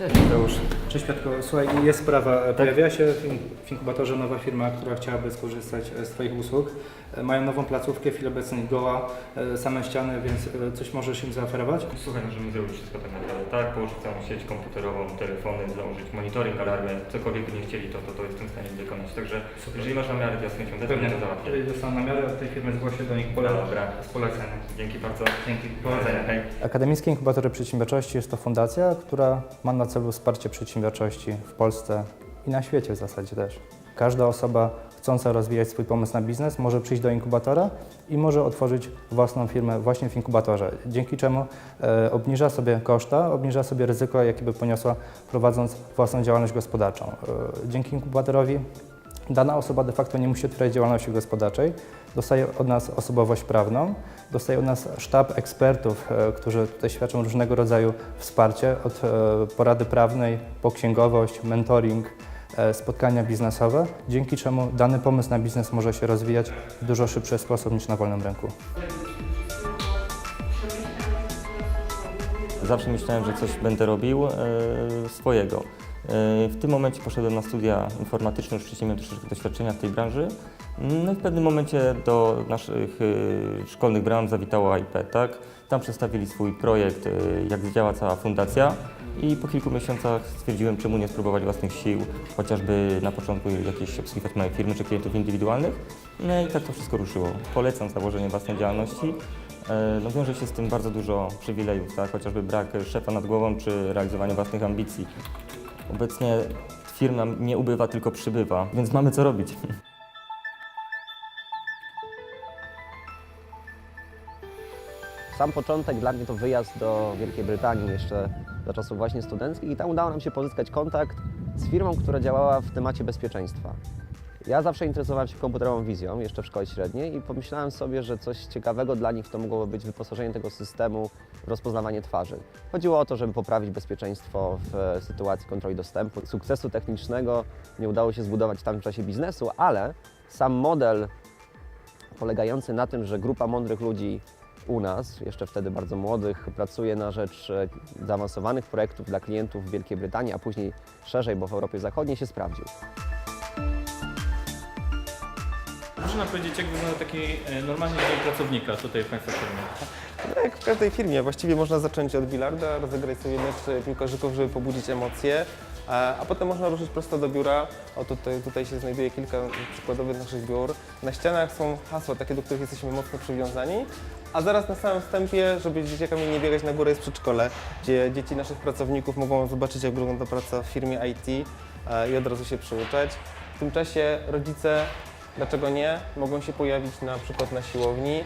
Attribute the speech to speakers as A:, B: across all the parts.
A: Cześć Mateusz. Cześć Piotko. Słuchaj, jest sprawa. Pojawiła się w in- w inkubatorze nowa firma, która chciałaby skorzystać e, z Twoich usług. E, Mają nową placówkę, w chwili obecnej goła, e, same ściany, więc coś możesz im zaoferować?
B: Słuchaj, możemy zrobić wszystko tak naprawdę. Tak, położyć całą sieć komputerową, telefony, założyć monitoring, alarmy, cokolwiek by nie chcieli, to, to, to jestem w stanie wykonać. Także jeżeli masz namiary, to ja z chęcią też
A: Pewnie.
B: będę załatwiać.
A: Jeżeli dostaną namiary od tej firmy, zgłoszę do nich pole.
B: Dobra, z polecenia. Dzięki bardzo. Dzięki. Powodzenia. Hej.
A: Akademickie Inkubatory Przedsiębiorczości jest to fundacja, która ma na celu wsparcie przedsiębiorczości w Polsce i na świecie w zasadzie też. Każda osoba chcąca rozwijać swój pomysł na biznes może przyjść do inkubatora i może otworzyć własną firmę właśnie w inkubatorze, dzięki czemu e, obniża sobie koszta, obniża sobie ryzyko, jakie by poniosła prowadząc własną działalność gospodarczą. E, dzięki inkubatorowi dana osoba de facto nie musi otwierać działalności gospodarczej, dostaje od nas osobowość prawną, dostaje od nas sztab ekspertów, e, którzy tutaj świadczą różnego rodzaju wsparcie, od e, porady prawnej po księgowość, mentoring, e, spotkania biznesowe, dzięki czemu dany pomysł na biznes może się rozwijać w dużo szybszy sposób niż na wolnym rynku.
C: Zawsze myślałem, że coś będę robił swojego. E, w tym momencie poszedłem na studia informatyczne, już wcześniej miałem troszeczkę doświadczenia w tej branży. No i w pewnym momencie do naszych e, szkolnych bram zawitało IP, tak? Tam przedstawili swój projekt, e, jak działa cała fundacja i po kilku miesiącach stwierdziłem, czemu nie spróbować własnych sił, chociażby na początku jakieś obsługiwać małe firmy czy klientów indywidualnych. No i tak to wszystko ruszyło. Polecam założenie własnej działalności. No wiąże się z tym bardzo dużo przywilejów, tak? chociażby brak szefa nad głową czy realizowanie własnych ambicji. Obecnie firm nam nie ubywa, tylko przybywa, więc mamy co robić.
D: Sam początek dla mnie to wyjazd do Wielkiej Brytanii jeszcze za czasów właśnie studenckich i tam udało nam się pozyskać kontakt z firmą, która działała w temacie bezpieczeństwa. Ja zawsze interesowałem się komputerową wizją, jeszcze w szkole średniej i pomyślałem sobie, że coś ciekawego dla nich to mogłoby być wyposażenie tego systemu w rozpoznawanie twarzy. Chodziło o to, żeby poprawić bezpieczeństwo w sytuacji kontroli dostępu. Sukcesu technicznego nie udało się zbudować w tamtym czasie biznesu, ale sam model polegający na tym, że grupa mądrych ludzi u nas, jeszcze wtedy bardzo młodych, pracuje na rzecz e, zaawansowanych projektów dla klientów w Wielkiej Brytanii, a później szerzej, bo w Europie Zachodniej się sprawdził.
E: Nam powiedzieć, jak wygląda taki e, normalny dzień pracownika tutaj w Państwa firmie?
F: Jak w każdej firmie, właściwie można zacząć od bilarda, rozegrać sobie mecz piłkarzyków, żeby pobudzić emocje, a, a potem można ruszyć prosto do biura. O tutaj, tutaj się znajduje kilka przykładowych naszych biur. Na ścianach są hasła takie, do których jesteśmy mocno przywiązani, a zaraz na samym wstępie, żeby z dzieciakami nie biegać na górę jest przedszkole, gdzie dzieci naszych pracowników mogą zobaczyć jak wygląda praca w firmie IT e, i od razu się przyuczać. W tym czasie rodzice, dlaczego nie, mogą się pojawić na przykład na siłowni,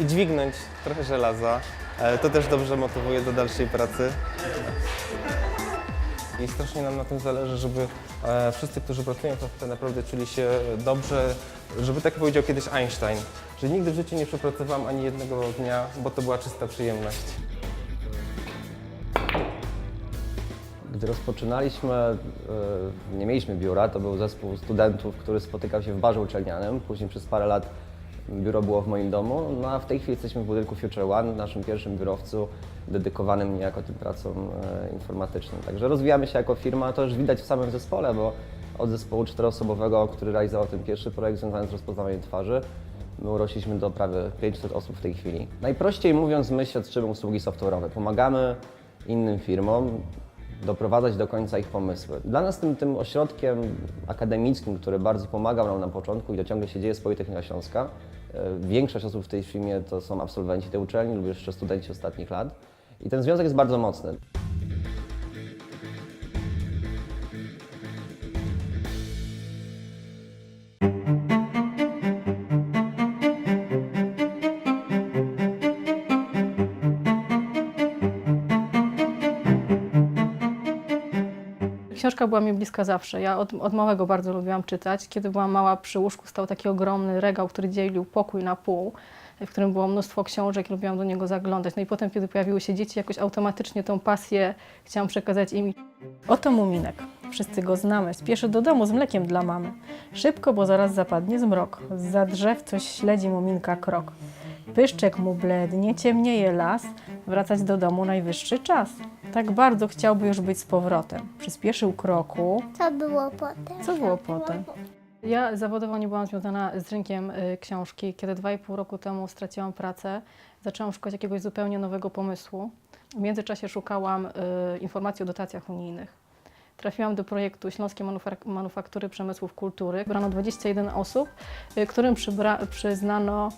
F: i dźwignąć trochę żelaza. E, To też dobrze motywuje do dalszej pracy. I strasznie nam na tym zależy, żeby e, wszyscy, którzy pracują w FFP naprawdę czuli się dobrze, żeby tak powiedział kiedyś Einstein, że nigdy w życiu nie przepracowałem ani jednego dnia, bo to była czysta przyjemność.
D: Gdy rozpoczynaliśmy, e, nie mieliśmy biura, to był zespół studentów, który spotykał się w barze uczelnianym. Później przez parę lat biuro było w moim domu, no a w tej chwili jesteśmy w budynku Future One, naszym pierwszym biurowcu dedykowanym niejako tym pracom e, informatycznym. Także rozwijamy się jako firma, to już widać w samym zespole, bo od zespołu czteroosobowego, który realizował ten pierwszy projekt związany z rozpoznawaniem twarzy, My urośliśmy do prawie 500 osób w tej chwili. Najprościej mówiąc, my świadczymy usługi software'owe. Pomagamy innym firmom doprowadzać do końca ich pomysły. Dla nas tym, tym ośrodkiem akademickim, który bardzo pomagał nam na początku i to ciągle się dzieje, jest Politechnika Śląska. E, Większość osób w tej firmie to są absolwenci tej uczelni lub jeszcze studenci ostatnich lat. I ten związek jest bardzo mocny.
G: Książka była mi bliska zawsze. Ja od, od małego bardzo lubiłam czytać. Kiedy byłam mała, przy łóżku stał taki ogromny regał, który dzielił pokój na pół, w którym było mnóstwo książek i lubiłam do niego zaglądać. No i potem, kiedy pojawiły się dzieci, jakoś automatycznie tą pasję chciałam przekazać im. Oto Muminek. Wszyscy go znamy. Spieszy do domu z mlekiem dla mamy. Szybko, bo zaraz zapadnie zmrok. Za drzew coś śledzi Muminka krok. Pyszczek mu blednie, ciemnieje las. Wracać do domu najwyższy czas. Tak bardzo chciałby już być z powrotem. Przyspieszył kroku.
H: Co było potem?
G: Co było potem? Ja zawodowo nie byłam związana z rynkiem y, książki. Kiedy dwa i pół roku temu straciłam pracę, zaczęłam szukać jakiegoś zupełnie nowego pomysłu. W międzyczasie szukałam y, informacji o dotacjach unijnych. Trafiłam do projektu Śląskie Manufak- Manufaktury Przemysłów Kultury. Brano 21 osób, y, którym przybra- przyznano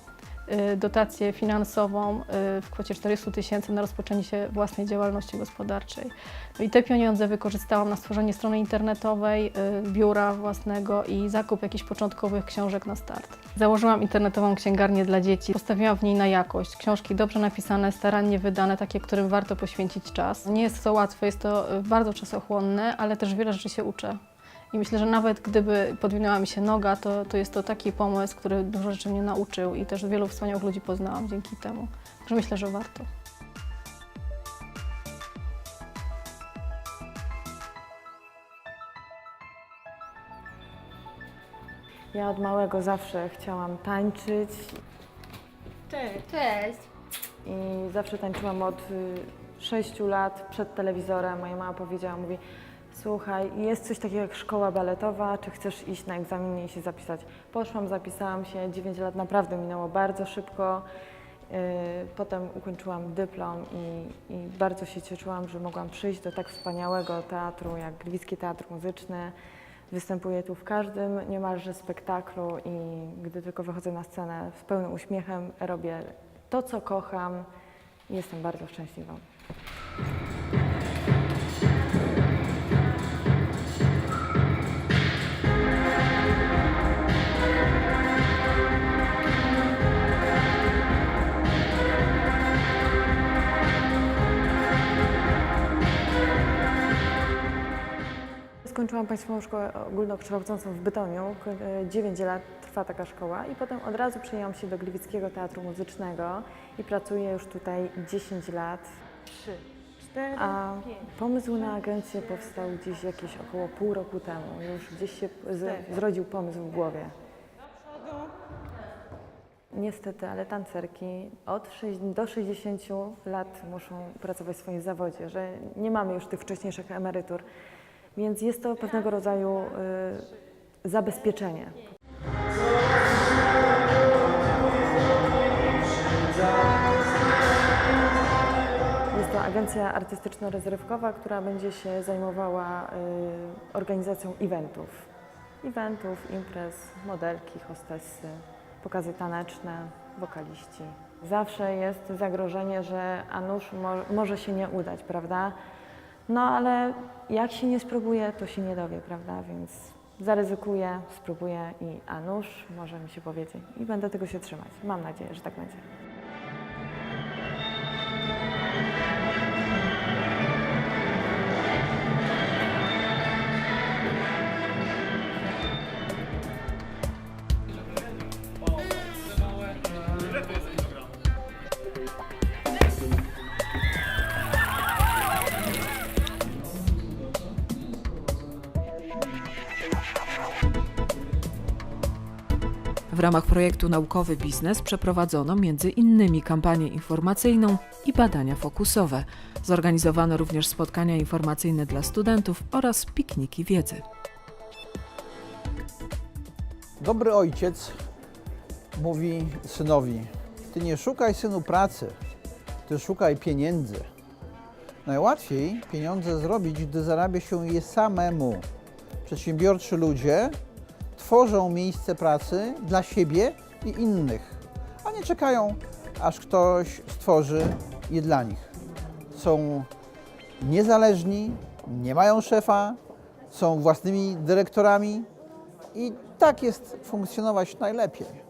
G: dotację finansową y, w kwocie 400 tysięcy na rozpoczęcie własnej działalności gospodarczej. No I te pieniądze wykorzystałam na stworzenie strony internetowej, y, biura własnego i zakup jakichś początkowych książek na start. Założyłam internetową księgarnię dla dzieci. Postawiłam w niej na jakość. Książki dobrze napisane, starannie wydane, takie, którym warto poświęcić czas. Nie jest to łatwe, jest to y, bardzo czasochłonne, ale też wiele rzeczy się uczę. I myślę, że nawet gdyby podwinęła mi się noga, to, to jest to taki pomysł, który dużo rzeczy mnie nauczył i też wielu wspaniałych ludzi poznałam dzięki temu. Także myślę, że warto.
I: Ja od małego zawsze chciałam tańczyć
H: Cześć.
I: i zawsze tańczyłam od 6 lat przed telewizorem. Moja mama powiedziała, mówi, słuchaj, jest coś takiego jak szkoła baletowa, czy chcesz iść na egzaminie i się zapisać? Poszłam, zapisałam się, 9 lat naprawdę minęło bardzo szybko. Yy, Potem ukończyłam dyplom i, i bardzo się cieszyłam, że mogłam przyjść do tak wspaniałego teatru jak Gliwicki Teatr Muzyczny. Występuję tu w każdym niemalże spektaklu i gdy tylko wychodzę na scenę z pełnym uśmiechem, robię to, co kocham jestem bardzo szczęśliwa. Skończyłam Państwową Szkołę Ogólnokształcącą w Bytomiu. Ko- e, 9 lat trwa taka szkoła i potem od razu przyjęłam się do Gliwickiego Teatru Muzycznego i pracuję już tutaj 10 lat. A pomysł na agencję powstał gdzieś jakieś około pół roku temu. Już gdzieś się zrodził pomysł w głowie. Niestety, ale tancerki od 6 do 60 lat muszą pracować w swoim zawodzie, że nie mamy już tych wcześniejszych emerytur. Więc jest to pewnego rodzaju y, zabezpieczenie. Jest to agencja artystyczno-rozrywkowa, która będzie się zajmowała y, organizacją eventów. Eventów, imprez, modelki, hostessy, pokazy taneczne, wokaliści. Zawsze jest zagrożenie, że a nuż mo może się nie udać, prawda? No ale jak się nie spróbuje, to się nie dowie, prawda? Więc zaryzykuję, spróbuję i a nuż może mi się powiedzieć. I będę tego się trzymać. Mam nadzieję, że tak będzie.
J: W ramach projektu Naukowy Biznes przeprowadzono między innymi kampanię informacyjną i badania fokusowe. Zorganizowano również spotkania informacyjne dla studentów oraz pikniki wiedzy.
K: Dobry ojciec mówi synowi: Ty nie szukaj synu pracy, ty szukaj pieniędzy. Najłatwiej pieniądze zrobić, gdy zarabia się je samemu. Przedsiębiorczy ludzie tworzą miejsce pracy dla siebie i innych, a nie czekają, aż ktoś stworzy je dla nich. Są niezależni, nie mają szefa, są własnymi dyrektorami i tak jest funkcjonować najlepiej.